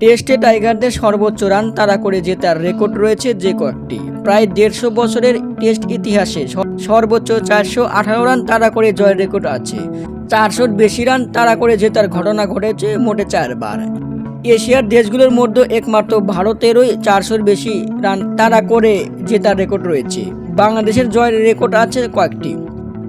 টেস্টে টাইগারদের সর্বোচ্চ রান তাড়া করে জেতার রেকর্ড রয়েছে যে কয়েকটি। প্রায় দেড়শো বছরের টেস্ট ইতিহাসে সর্বোচ্চ চারশো আঠারো রান তাড়া করে জয়ের রেকর্ড আছে। চারশোর বেশি রান তাড়া করে জেতার ঘটনা ঘটেছে মোটে চারবার। এশিয়ার দেশগুলোর মধ্যে একমাত্র ভারতেরই চারশোর বেশি রান তাড়া করে জেতার রেকর্ড রয়েছে। বাংলাদেশের জয়ের রেকর্ড আছে কয়েকটি।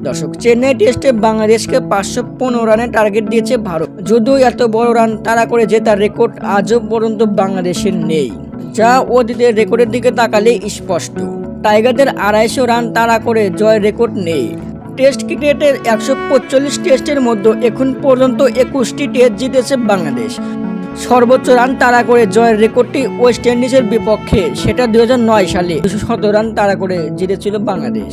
দর্শক, চেন্নাই টেস্টে বাংলাদেশকে পাঁচশো পনেরো রানের টার্গেট দিয়েছে ভারত। যদিও এত বড় রান তাড়া করে জেতার রেকর্ড আজও পর্যন্ত বাংলাদেশের নেই। যা অতীতের রেকর্ডের দিকে তাকালে স্পষ্ট। টাইগারদের আড়াইশো রান তাড়া করে, জয়ের রেকর্ড নেই। টেস্ট ক্রিকেটের একশো পঁয়তাল্লিশ টেস্টের মধ্যে এখন পর্যন্ত একুশটি টেস্ট জিতেছে বাংলাদেশ। সর্বোচ্চ রান তাড়া করে, জয়ের রেকর্ডটি ওয়েস্ট ইন্ডিজের বিপক্ষে, সেটা দুই হাজার নয় সালে দুশো রান তাড়া করে জিতেছিল বাংলাদেশ।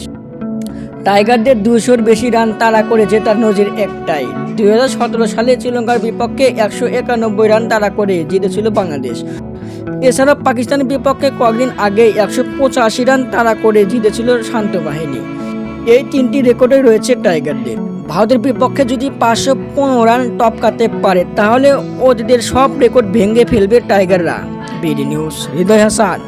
টাইগারদের দুশোর বেশি রান তাড়া করে জেতার নজির একটাই। দু হাজার সতেরো সালে শ্রীলঙ্কার বিপক্ষে একশো একানব্বই রান তাড়া করে জিতেছিল বাংলাদেশ। এছাড়াও পাকিস্তানের বিপক্ষে কয়েকদিন আগে একশো পঁচাশি রান তাড়া করে জিতেছিল শান্ত বাহিনী। এই তিনটি রেকর্ডে রয়েছে টাইগারদের। ভারতের বিপক্ষে যদি পাঁচশো পনেরো রান টপকাতে পারে, তাহলে ওদের সব রেকর্ড ভেঙে ফেলবে টাইগাররা। BD news, Hriday Hasan.